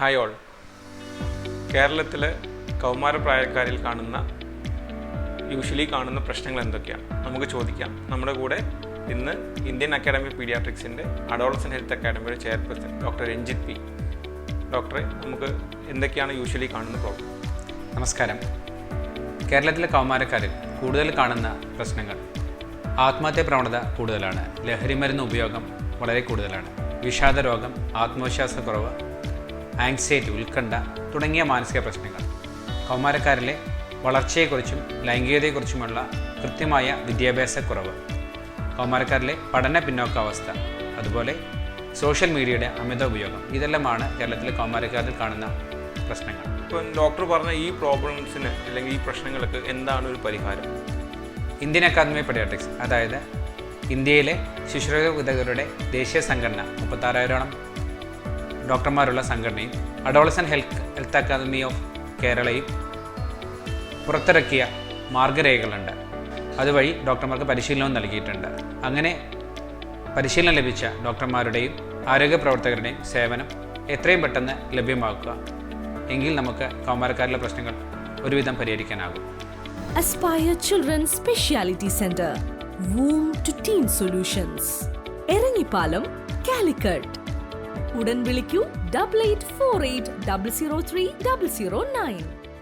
Hi all. കേരളത്തിലെ കൗമാരപ്രായക്കാരിൽ കാണുന്ന usually കാണുന്ന പ്രശ്നങ്ങൾ എന്തൊക്കെയാണ്? നമുക്ക് ചോദിക്കാം. നമ്മുടെ കൂടെ ഇന്ന് ഇന്ത്യൻ അക്കാഡമി പീഡിയാട്രിക്സിന്റെ അഡോളസൻ ഹെൽത്ത് അക്കാഡമിയുടെ ചെയർപേഴ്സൺ ഡോക്ടർ രഞ്ജിത് പി. ഡോക്ടറെ നമുക്ക് എന്തൊക്കെയാണ് യൂഷ്വലി കാണുന്ന പ്രോബ്ലം നമസ്കാരം. കേരളത്തിലെ കൗമാരക്കാരിൽ കൂടുതൽ കാണുന്ന പ്രശ്നങ്ങൾ ആത്മഹത്യ പ്രവണത കൂടുതലാണ് ലഹരിമരുന്ന് ഉപയോഗം വളരെ കൂടുതലാണ് വിഷാദരോഗം ആത്മവിശ്വാസക്കുറവ് ആങ്സൈറ്റി ഉത്കണ്ഠ തുടങ്ങിയ മാനസിക പ്രശ്നങ്ങൾ. കൗമാരക്കാരിലെ വളർച്ചയെക്കുറിച്ചും ലൈംഗികതയെക്കുറിച്ചുമുള്ള കൃത്യമായ വിദ്യാഭ്യാസക്കുറവ്. കൗമാരക്കാരിലെ പഠന പിന്നോക്കാവസ്ഥ അതുപോലെ സോഷ്യൽ മീഡിയയുടെ അമിത ഉപയോഗം ഇതെല്ലാമാണ് കേരളത്തിലെ കൗമാരക്കാരിൽ കാണുന്ന പ്രശ്നങ്ങൾ. ഇപ്പം ഡോക്ടർ പറഞ്ഞ ഈ പ്രോബ്ലംസിന് അല്ലെങ്കിൽ ഈ പ്രശ്നങ്ങൾക്ക് എന്താണ് ഒരു പരിഹാരം? ഇന്ത്യൻ അക്കാദമി പെഡിയാട്രിക്സ് അതായത് ഇന്ത്യയിലെ ശിശുരോഗ വിദഗ്ധരുടെ ദേശീയ സംഘടന മുപ്പത്താറായിരോളം ഡോക്ടർമാരുള്ള സംഘടനയും adolescent health health academy of കേരളയും പുറത്തിറക്കിയ മാർഗരേഖകളുണ്ട്. അതുവഴി ഡോക്ടർമാർക്ക് പരിശീലനവും നൽകിയിട്ടുണ്ട്. അങ്ങനെ പരിശീലനം ലഭിച്ച ഡോക്ടർമാരുടെയും ആരോഗ്യ പ്രവർത്തകരുടെയും സേവനം എത്രയും പെട്ടെന്ന് ലഭ്യമാക്കുക. എങ്കിൽ നമുക്ക് കൗമാരക്കാരിലെ പ്രശ്നങ്ങൾ ഒരുവിധം പരിഹരിക്കാനാകും. Aspire children speciality Center, womb to Teen solutions Eranhipalam Calicut ഉടൻ വിളിക്കൂ double eight four eight double zero three double zero nine